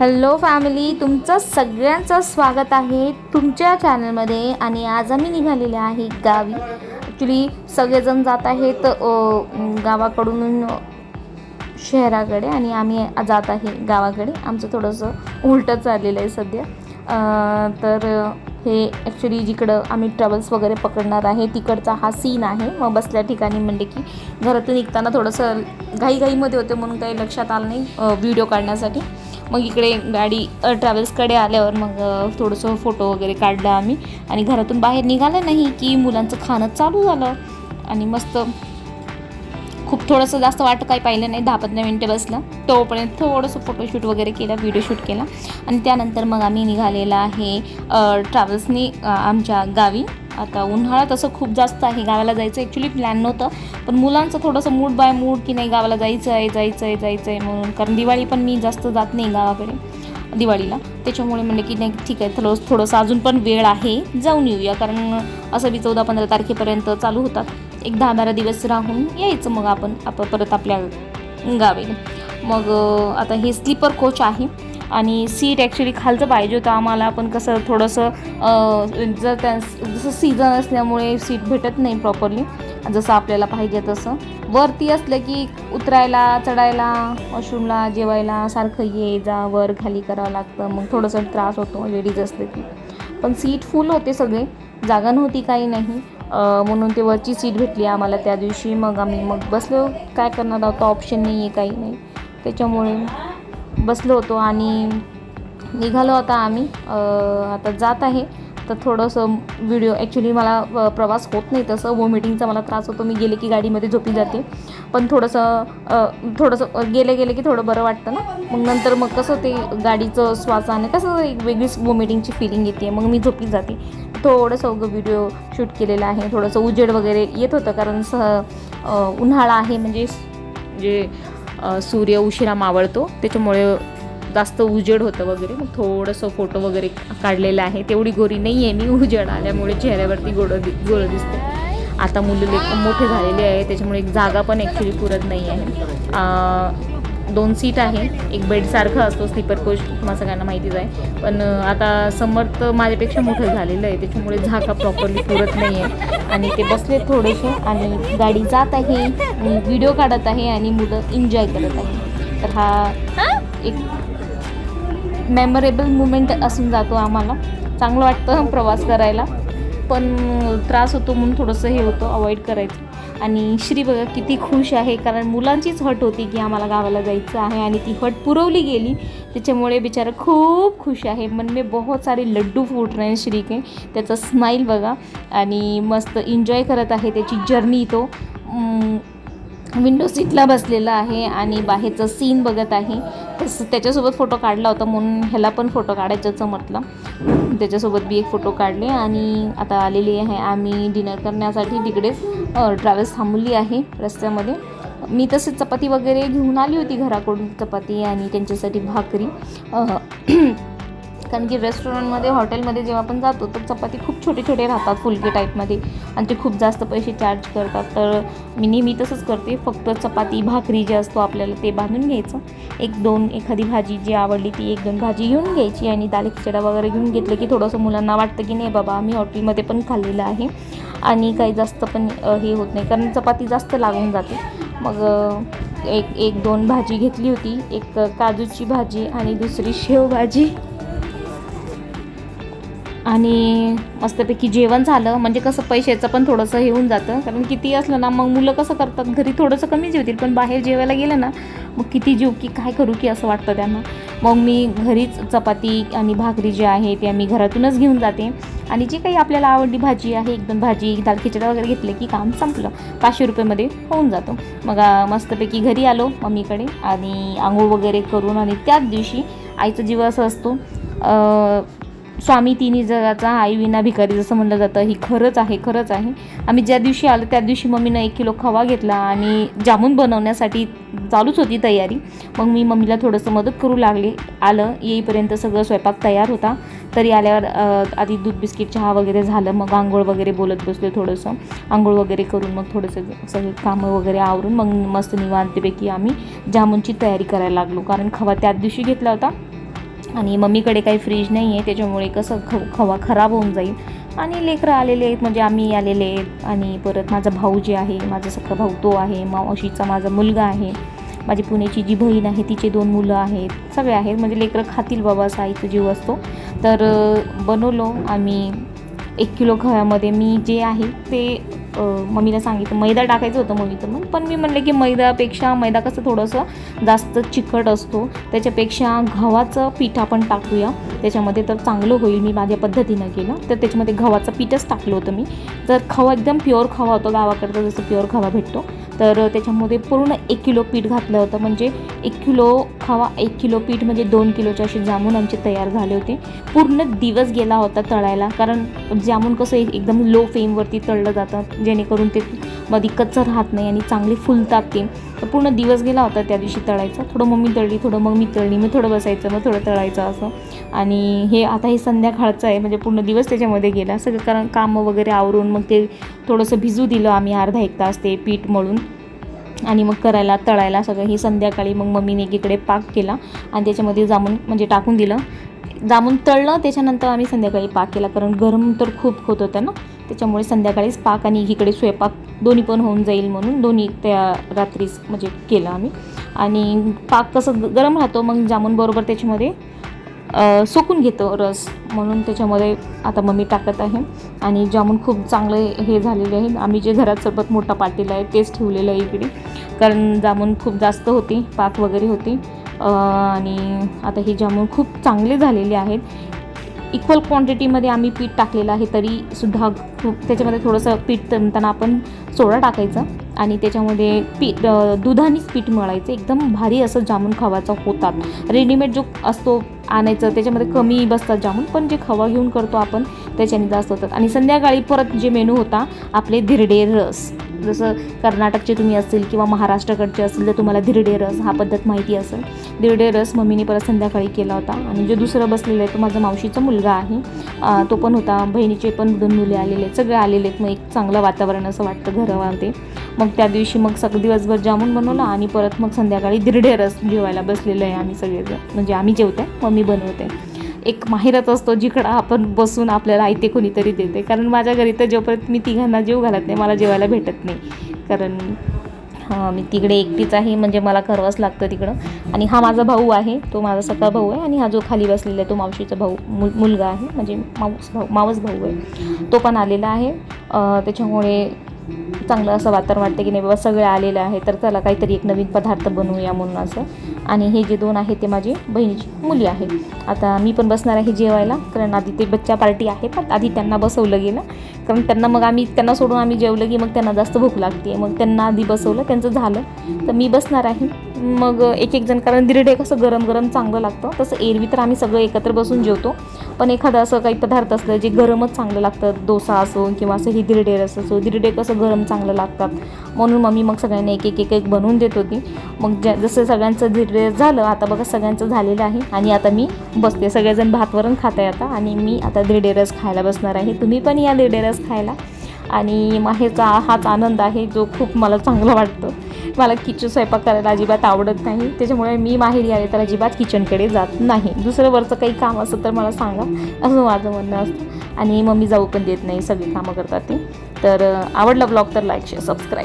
Hello family तुमचं सगळ्यांचं स्वागत आहे तुमच्या चॅनलमध्ये आणि आज आम्ही निघालेले आहे गावी. ॲक्च्युली सगळेजण जात आहेत गावाकडून शहराकडे आणि आम्ही जात आहे गावाकडे. आमचं थोडंसं उलटं चाललेलं आहे सध्या. तर हे ॲक्च्युली जिकडं आम्ही ट्रॅव्हल्स वगैरे पकडणार आहे तिकडचा हा सीन आहे. मग बसल्या ठिकाणी म्हणजे की घरातून निघताना थोडंसं घाईघाईमध्ये होते म्हणून काही लक्षात आलं नाही व्हिडिओ काढण्यासाठी. मग इकडे गाडी ट्रॅव्हल्सकडे आल्यावर मग थोडंसं फोटो वगैरे काढला आम्ही. आणि घरातून बाहेर निघालं नाही की मुलांचं खाणं चालू झालं. आणि मस्त खूप थोडंसं जास्त वाट काही पाहिलं नाही दहा पंधरा मिनटं बसलं. तोपर्यंत थोडंसं फोटोशूट वगैरे केला व्हिडिओ शूट केला. आणि त्यानंतर मग आम्ही निघालेला आहे ट्रॅव्हल्सनी आमच्या गावी. आता उन्हाळा तसं खूप जास्त आहे गावाला जायचं ॲक्च्युली प्लॅन नव्हतं. पण मुलांचं थोडंसं मूड बाय मूड की नाही गावाला जायचं आहे जायचं आहे जायचं आहे म्हणून. कारण दिवाळी पण मी जास्त जात नाही गावाकडे दिवाळीला. त्याच्यामुळे म्हणले की नाही ठीक आहे थोडं थोडंसं अजून पण वेळ आहे जाऊन येऊया. कारण असं बी चौदा पंधरा तारखेपर्यंत चालू होतात. एक दहा बारा दिवस राहून यायचं मग आपण आप परत आपल्या गावी. मग आता हे स्लीपर कोच आहे. आणि सीट ॲक्च्युली खालचं पाहिजे होतं आम्हाला पण कसं थोडंसं जर त्या जसं सीझन असल्यामुळे सीट भेटत नाही प्रॉपरली जसं आपल्याला पाहिजे तसं. वरती असलं की उतरायला चढायला वॉशरूमला जेवायला सारखं ये जा वर खाली करावं लागतं मग थोडंसं त्रास होतो लेडीज असले की. पण सीट फुल होते सगळे जागा नव्हती काही नाही म्हणून ते वरची सीट भेटली आम्हाला त्या दिवशी. मग आम्ही मग बसलो काय करणार आहोत? ऑप्शन नाही आहे काही नाही. त्याच्यामुळे बसलो होतो आणि निघालो आता आम्ही. आता जात आहे. तर थोडंसं व्हिडिओ ॲक्च्युली मला प्रवास होत नाही तसं. वॉमिटिंगचा मला त्रास होतो. मी गेले की गाडीमध्ये झोपी जाते. पण थोडंसं थोडंसं गेले गेले की थोडं बरं वाटतं ना. मग नंतर मग कसं ते गाडीचं श्वासाने कसं एक वेगळीच वॉमिटिंगची फिलिंग येते. मग मी झोपी जाते. थोडंसं उगं व्हिडिओ शूट केलेला आहे. थोडंसं उजेड वगैरे येत होतं कारण सह उन्हाळा आहे. म्हणजे जे सूर्य उशिरा मावळतो. त्याच्यामुळे जास्त उजेड होतं वगैरे. मग थोडंसं फोटो वगैरे काढलेलं आहे. तेवढी गोरी नाही आहे मी उजेड आल्यामुळे चेहऱ्यावरती गोडं दि गोळं दिसते. आता मुलं मोठे झालेले आहे त्याच्यामुळे एक जागा पण ॲक्च्युली पुरत नाही आहे दोन सीट आहे. एक बेडसारखं असतो स्लीपर कोच तुम्हाला सगळ्यांना माहितीच आहे. पण आता समर्थ माझ्यापेक्षा मोठं झालेलं आहे. त्याच्यामुळे झाका प्रॉपरली पुरत नाही आहे आणि ते बसले थोडेसे आणि गाडी जात आहे व्हिडिओ काढत आहे आणि मुलं एन्जॉय करत आहे तर हा एक मेमोरेबल मुमेंट असून जातो आम्हाला. चांगलं वाटतं प्रवास करायला. पण त्रास होतो म्हणून थोडंसं हे होतं. अवॉइड करायचं. आणि श्री बघा किती खुश आहे कारण मुलांचीच हट होती की आम्हाला गावाला जायचं आहे आणि ती हट पुरवली गेली. त्याच्यामुळे बिचारा खूप खुश आहे. मन में बहुत सारे लड्डू फूट रहे श्री के त्याचा स्माईल बघा. आणि मस्त एन्जॉय करत आहे त्याची जर्नी तो. विंडो सीटला बसलेला आहे आणि बाहेरचं सीन बघत आहे. तस त्याच्यासोबत फोटो काढला होता म्हणून ह्याला पण फोटो काढायचं म्हटलं. त्याच्यासोबत बी एक फोटो काढले आणि आता आलेली आहे आम्ही डिनर करण्यासाठी तिकडेच ट्रॅव्हल्स थांबवली आहे रस्त्यामध्ये. मी तसेच चपाती वगैरे घेऊन आली होती घराकडून चपाती आणि त्यांच्यासाठी भाकरी. कारण की रेस्टॉरंटमध्ये हॉटेलमध्ये जेव्हा आपण जातो तर चपाती खूप छोटे छोटे राहतात फुलके टाईपमध्ये आणि ते खूप जास्त पैसे चार्ज करतात. तर मी नेहमी तसंच करते. फक्त चपाती भाकरी जे असतो आपल्याला ते बांधून घ्यायचं. एक दोन एखादी भाजी जी आवडली ती एक दोन भाजी घेऊन घ्यायची आणि दाल खिचडा वगैरे घेऊन घेतलं की थोडंसं मुलांना वाटतं की नाही बाबा आम्ही हॉटेलमध्ये पण खाल्लेलं आहे. आणि काही जास्त पण हे होत नाही. कारण चपाती जास्त लागून जाते. मग एक एक दोन भाजी घेतली होती. एक काजूची भाजी आणि दुसरी शेवभाजी. आणि मस्तपैकी जेवण झालं. म्हणजे कसं पैशाचं पण थोडंसं हे होऊन जातं. कारण किती असलं ना मग मुलं कसं करतात? घरी थोडंसं कमी जेवतील. पण बाहेर जेवायला गेलं ना मग किती जीव की काय करू की असं वाटतं त्यांना. मग मी घरीच चपाती आणि भाकरी जी आहे ते मी घरातूनच घेऊन जाते. आणि जी काही आपल्याला आवडली भाजी आहे एकदम भाजी दाल खिचडा वगैरे घेतले की काम संपलं. पाचशे रुपयेमध्ये होऊन जातो. मग मस्तपैकी घरी आलो मम्मीकडे आणि आंघोळ वगैरे करून आणि त्याच दिवशी आईचा जीव असं असतो स्वामी तिन्ही जगाचा आई विना भिकारी जसं म्हणलं जातं ही खरंच आहे खरंच आहे. आम्ही ज्या दिवशी आलो त्या दिवशी मम्मीनं एक किलो खवा घेतला आणि जामून बनवण्यासाठी चालूच होती तयारी. मग मी मम्मीला थोडंसं मदत करू लागले. आलं येईपर्यंत सगळं स्वयंपाक तयार होता. तरी आल्यावर आधी दूध बिस्किट चहा वगैरे झालं. मग आंघोळ वगैरे बोलत बसले थोडंसं. आंघोळ वगैरे करून मग थोडंसं सगळे कामं वगैरे आवरून मग मस्त निवांतपैकी आम्ही जामूनची तयारी करायला लागलो. कारण खवा त्याच दिवशी घेतला होता. आणि मम्मीकडे काही फ्रीज नाही आहे त्याच्यामुळे कसं ख खवा खराब होऊन जाईल. आणि लेकरं आलेले आहेत म्हणजे आम्ही आलेले आहेत. आणि परत माझा भाऊ जे आहे माझा सख्खा भाऊ तो आहे मावशीचा माझा मुलगा आहे. माझी पुण्याची जी बहीण आहे तिचे दोन मुलं आहेत सगळे आहेत. म्हणजे लेकरं खातील बाबा असा आईचा जीव असतो. तर बनवलो आम्ही एक किलो खव्यामध्ये. मी जे आहे ते मम्मीला सांगितलं. मैदा टाकायचं होतं मम्मीचं मग पण मी म्हणले की मैद्यापेक्षा मैदा कसं थोडंसं जास्त चिकट असतो त्याच्यापेक्षा गव्हाचं पीठ आपण टाकूया. त्याच्यामध्ये तर चांगलं होईल मी माझ्या पद्धतीनं केलं. तर त्याच्यामध्ये गव्हाचं पीठच टाकलं होतं मी. तर खवा एकदम प्युअर खवा होतो गावाकडचा जसं प्युअर खवा भेटतो. तर त्याच्यामध्ये पूर्ण एक किलो पीठ घातलं होतं. म्हणजे एक किलो खवा एक किलो पीठ म्हणजे दोन किलोचे असे जामून आमचे तयार झाले होते. पूर्ण दिवस गेला होता तळायला कारण जामून कसं एकदम लो फ्लेमवरती तळलं जातं. जेणेकरून ते मध्ये कच्चं राहत नाही आणि चांगले फुलतात ते. तर पूर्ण दिवस गेला होता त्या दिवशी तळायचा. थोडं मम्मी तळली थोडं मग मी तळली मग थोडं बसायचं मग थोडं तळायचं असं. आणि हे आता हे संध्याकाळचं आहे म्हणजे पूर्ण दिवस त्याच्यामध्ये गेला. सगळं कारण कामं वगैरे आवरून मग ते थोडंसं भिजू दिलं आम्ही अर्धा एक तास ते पीठ मळून. आणि मग करायला तळायला सगळं हे संध्याकाळी मग मम्मीने एकीकडे पाक केला आणि त्याच्यामध्ये जामून म्हणजे टाकून दिलं. जामून तळलं त्याच्यानंतर आम्ही संध्याकाळी पाक केला. कारण गरम तर खूप होत होतं ना. त्याच्यामुळे संध्याकाळीच पाक आणि इकडे स्वयंपाक दोन्ही पण होऊन जाईल म्हणून दोन्ही त्या रात्रीच म्हणजे केलं आम्ही. आणि पाक कसं गरम राहतो मग जामून बरोबर त्याच्यामध्ये सोकून सुकून घेतो रस. म्हणून त्याच्यामध्ये आता मम्मी टाकत आहे. आणि जामून खूप चांगले हे झालेले आहे. आम्ही जे घरात सर्वात मोठा पाटील आहे तेच ठेवलेलं आहे इकडे. कारण जामून खूप जास्त होती पाक वगैरे होती. आणि आता हे जामून खूप चांगले झालेले आहेत. इक्वल क्वांटिटीमध्ये आम्ही पीठ टाकलेलं आहे तरी सुद्धा खूप त्याच्यामध्ये थोडंसं पीठ तणताना आपण सोडा टाकायचा आणि त्याच्यामध्ये पीठ दुधानेच पीठ मळायचं. एकदम भारी असं जामून खवाचा होतात. रेडीमेड जो असतो आणायचं त्याच्यामध्ये कमी बसतात जामून पण जे खवा घेऊन करतो आपण त्याच्याने जास्त होतात. आणि संध्याकाळी परत जे मेनू होता आपले धिरडे रस. जसं कर्नाटकचे तुम्ही असतील किंवा महाराष्ट्राकडचे असतील तर तुम्हाला धिरडे रस हा पद्धत माहिती असेल. धिरडे रस मम्मीने परत संध्याकाळी केला होता. आणि जो दुसरं बसलेलं आहे तो माझा मावशीचा मुलगा आहे. तो पण होता. बहिणीचे पण दोन मुले आलेले आहेत सगळे आलेले आहेत. मग एक चांगलं वातावरण असं वाटतं घरामध्ये. मग त्या दिवशी मग सगळं दिवसभर जामून बनवला आणि परत मग संध्याकाळी धिरडे रस जेवायला बसलेलं आहे आम्ही सगळेजण. म्हणजे आम्ही जेवते मम्मी बनवते. एक माहिरच असतो जिकडं आपण बसून आपल्याला आयते कोणीतरी देते. कारण माझ्या घरी तर जोपर्यंत मी तिघांना जेव घालत नाही मला जेवायला भेटत नाही. कारण मी तिकडे एकटीच आहे म्हणजे मला करावंच लागतं तिकडं. आणि हा माझा भाऊ आहे तो माझा सगळा भाऊ आहे आणि हा जो खाली बसलेला आहे तो मावशीचा भाऊ मुल मुलगा आहे. म्हणजे मावस भाऊ मावस भाऊ आहे. तो पण आलेला आहे. त्याच्यामुळे चांगलं असं वातावरण वाटतं की नाही बाबा सगळे आलेले आहे तर चला काहीतरी एक नवीन पदार्थ बनवूया म्हणून असं. आणि हे जे दोन आहेत ते माझी बहिणीची मुली आहेत. आता मी पण बसणार आहे जेवायला कारण आधी ते बच्चा पार्टी आहे पण आधी त्यांना बसवलं गेलं. कारण त्यांना मग आम्ही त्यांना सोडून आम्ही जेवलं की मग त्यांना जास्त भूक लागते. मग त्यांना आधी बसवलं त्यांचं झालं. तर मी बसणार आहे. मग एक एक जण कारण धिरडे कसं गरम गरम चांगलं लागतं. तसं एरवी तर आम्ही सगळं एकत्र बसून जेवतो. पण एखादं असं काही पदार्थ असलं जे गरमच चांगलं लागतं डोसा असो किंवा असं ही धिरडे रस असो धिरडे कसं गरम चांगलं लागतात. म्हणून मम्मी मग सगळ्यांना एक एक एक एक बनवून देत होती. मग ज्या जसं सगळ्यांचं धिरडे झालं आता बघा सगळ्यांचं झालेलं आहे. आणि आता मी बसते. सगळेजण भातवरण खात आहे आता. आणि मी आता धिरडे रस खायला बसणार आहे. तुम्ही पण या धिरडे रस खायला. आणि माहेरचा हाच आनंद आहे जो खूप मला चांगला वाटतो. मला किचन स्वयंपाक करायला अजिबात आवडत नाही. त्याच्यामुळे मी माहेरी आले तर अजिबात किचनकडे जात नाही. दुसरं वरचं काही काम असं तर मला सांगा. असं माझं म्हणणं असतं. आणि मम्मी जाऊ पण देत नाही सगळी कामं करतात ते. तर आवडला ब्लॉग तर लाईक शेअर सबस्क्राईब.